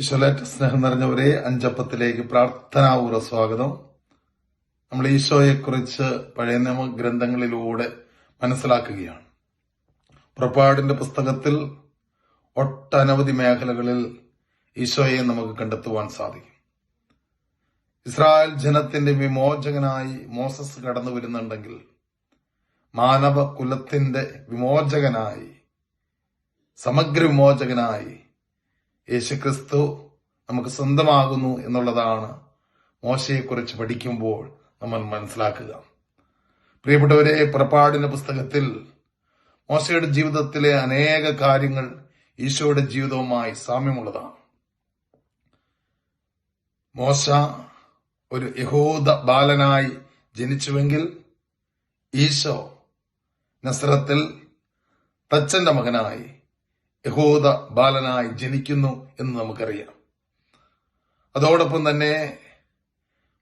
ഈശോലേറ്റ സ്നേഹം നിറഞ്ഞവരെ അഞ്ചപ്പത്തിലേക്ക് പ്രാർത്ഥനാപൂർവ സ്വാഗതം. നമ്മൾ ഈശോയെ കുറിച്ച് പഴയ നിയമ ഗ്രന്ഥങ്ങളിലൂടെ മനസ്സിലാക്കുകയാണ്. പുറപ്പാടിന്റെ പുസ്തകത്തിൽ ഒട്ടനവധി മേഖലകളിൽ ഈശോയെ നമുക്ക് കണ്ടെത്തുവാൻ സാധിക്കും. ഇസ്രായേൽ ജനത്തിന്റെ വിമോചകനായി മോസസ് കടന്നു വരുന്നുണ്ടെങ്കിൽ മാനവ കുലത്തിന്റെ വിമോചകനായി സമഗ്ര വിമോചകനായി യേശുക്രിസ്തു നമുക്ക് സ്വന്തമാകുന്നു എന്നുള്ളതാണ് മോശയെക്കുറിച്ച് പഠിക്കുമ്പോൾ നമ്മൾ മനസ്സിലാക്കുക. പ്രിയപ്പെട്ടവരെ പുറപ്പാടിന്റെ പുസ്തകത്തിൽ മോശയുടെ ജീവിതത്തിലെ അനേക കാര്യങ്ങൾ ഈശോയുടെ ജീവിതവുമായി സാമ്യമുള്ളതാണ്. മോശ ഒരു യഹൂദ ബാലനായി ജനിച്ചുവെങ്കിൽ ഈശോ നസ്രത്തിൽ തച്ചന്റെ മകനായി യഹൂദ ബാലനായി ജനിക്കുന്നു എന്ന് നമുക്കറിയാം. അതോടൊപ്പം തന്നെ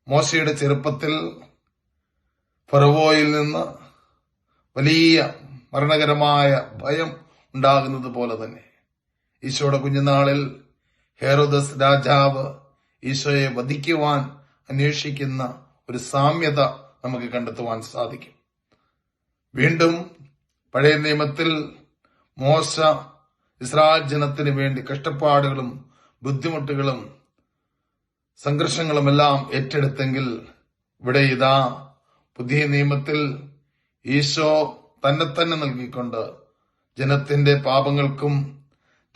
മോശയുടെ ചെറുപ്പത്തിൽ ഫറവോയിൽ നിന്ന് വലിയ മരണകരമായ ഭയം ഉണ്ടാകുന്നത് പോലെ തന്നെ. ഈശോയുടെ കുഞ്ഞുനാളിൽ ഹെറോദസ് രാജാവ് ഈശോയെ വധിക്കുവാൻ അന്വേഷിക്കുന്ന ഒരു സാമ്യത നമുക്ക് കണ്ടെത്തുവാൻ സാധിക്കും. വീണ്ടും പഴയ നിയമത്തിൽ മോശ ഇസ്രായേൽ ജനത്തിന് വേണ്ടി കഷ്ടപ്പാടുകളും ബുദ്ധിമുട്ടുകളും സംഘർഷങ്ങളുമെല്ലാം ഏറ്റെടുത്തെങ്കിൽ ഇവിടെ ഇതാ പുതിയ നിയമത്തിൽ ഈശോ തന്നെ തന്നെ നൽകിക്കൊണ്ട് ജനത്തിന്റെ പാപങ്ങൾക്കും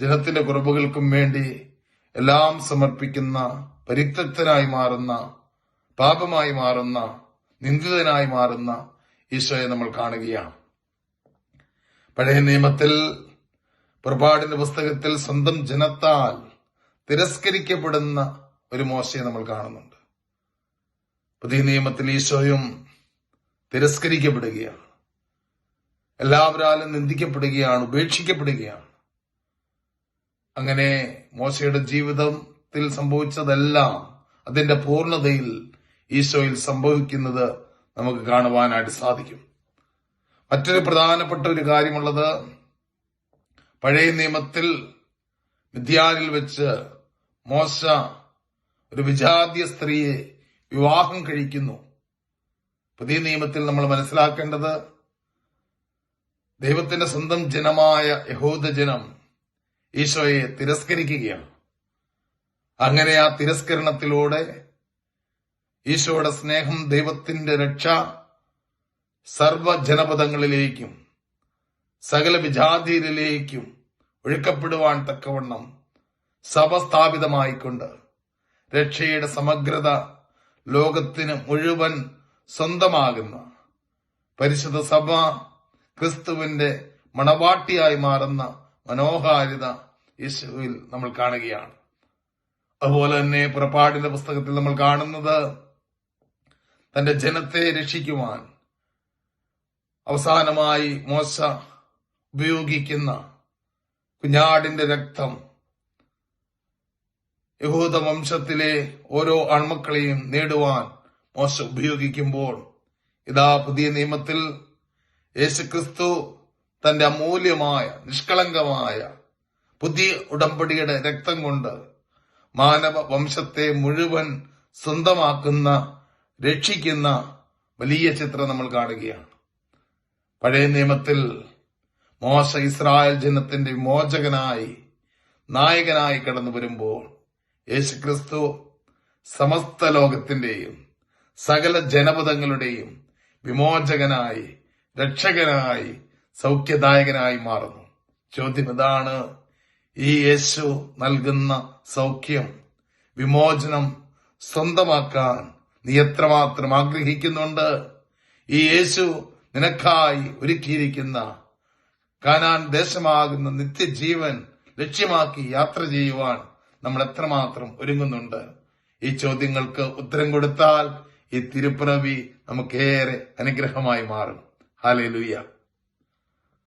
ജനത്തിന്റെ കുറവുകൾക്കും വേണ്ടി എല്ലാം സമർപ്പിക്കുന്ന പരിത്യക്തനായി മാറുന്ന പാപമായി മാറുന്ന നിന്ദിതനായി മാറുന്ന ഈശോയെ നമ്മൾ കാണുകയാണ്. പഴയ നിയമത്തിൽ പുറപ്പാടിന്റെ പുസ്തകത്തിൽ സ്വന്തം ജനത്താൽ തിരസ്കരിക്കപ്പെടുന്ന ഒരു മോശയെ നമ്മൾ കാണുന്നുണ്ട്. പുതിയ നിയമത്തിൽ ഈശോയും തിരസ്കരിക്കപ്പെടുകയാണ്. എല്ലാവരാലും നിന്ദിക്കപ്പെടുകയാണ് ഉപേക്ഷിക്കപ്പെടുകയാണ്. അങ്ങനെ മോശയുടെ ജീവിതത്തിൽ സംഭവിച്ചതെല്ലാം അതിന്റെ പൂർണതയിൽ ഈശോയിൽ സംഭവിക്കുന്നത് നമുക്ക് കാണുവാനായിട്ട് സാധിക്കും. മറ്റൊരു പ്രധാനപ്പെട്ട ഒരു കാര്യമുള്ളത് പഴയ നിയമത്തിൽ മിഥ്യാനിൽ വെച്ച് മോശ ഒരു വിജാതീയ സ്ത്രീയെ വിവാഹം കഴിക്കുന്നു. പുതിയ നിയമത്തിൽ നമ്മൾ മനസ്സിലാക്കേണ്ടത് ദൈവത്തിന്റെ സ്വന്തം ജനമായ യഹൂദജനം ഈശോയെ തിരസ്കരിക്കുകയാണ്. അങ്ങനെ ആ തിരസ്കരണത്തിലൂടെ ഈശോയുടെ സ്നേഹം ദൈവത്തിന്റെ രക്ഷ സർവജനപദങ്ങളിലേക്കും സകല വിജാതിയിലേക്കും ഒഴുക്കപ്പെടുവാൻ തക്കവണ്ണം സഭ സ്ഥാപിതമായിക്കൊണ്ട് രക്ഷയുടെ സമഗ്രത ലോകത്തിന് മുഴുവൻ സ്വന്തമാകുന്ന പരിശുദ്ധ സഭ ക്രിസ്തുവിന്റെ മണവാട്ടിയായി മാറുന്ന മനോഹാരിത യേശുവിൽ നമ്മൾ കാണുകയാണ്. അതുപോലെ തന്നെ പുറപ്പാടിന്റെ പുസ്തകത്തിൽ നമ്മൾ കാണുന്നത് തന്റെ ജനത്തെ രക്ഷിക്കുവാൻ അവസാനമായി മോശ ഉപയോഗിക്കുന്ന കുഞ്ഞാടിന്റെ രക്തം യഹൂദ വംശത്തിലെ ഓരോ ആൺമക്കളെയും നേടുവാൻ മോശ ഉപയോഗിക്കുമ്പോൾ ഇതാ പുതിയ നിയമത്തിൽ യേശുക്രിസ്തു തന്റെ അമൂല്യമായ നിഷ്കളങ്കമായ പുതിയ ഉടമ്പടിയുടെ രക്തം കൊണ്ട് മാനവ വംശത്തെ മുഴുവൻ സ്വന്തമാക്കുന്ന രക്ഷിക്കുന്ന വലിയ ചിത്രം നമ്മൾ കാണുകയാണ്. പഴയ നിയമത്തിൽ മോശ ഇസ്രായേൽ ജനത്തിന്റെ വിമോചകനായി നായകനായി കടന്നു വരുമ്പോൾ യേശുക്രിസ്തു സമസ്ത ലോകത്തിന്റെയും സകല ജനപദങ്ങളുടെയും വിമോചകനായി രക്ഷകനായി സൗഖ്യദായകനായി മാറുന്നു. ചോദ്യം ഇതാണ് ഈ യേശു നൽകുന്ന സൗഖ്യം വിമോചനം സ്വന്തമാക്കാൻ നീ എത്രമാത്രം ആഗ്രഹിക്കുന്നുണ്ട്? ഈ യേശു നിനക്കായി ഒരുക്കിയിരിക്കുന്ന കാനാൻ ദേശമാകുന്ന നിത്യജീവൻ ലക്ഷ്യമാക്കി യാത്ര ചെയ്യുവാൻ നമ്മൾ എത്രമാത്രം ഒരുങ്ങുന്നുണ്ട്? ഈ ചോദ്യങ്ങൾക്ക് ഉത്തരം കൊടുത്താൽ ഈ തിരുപ്പിറവി നമുക്കേറെ അനുഗ്രഹമായി മാറും. ഹാലേ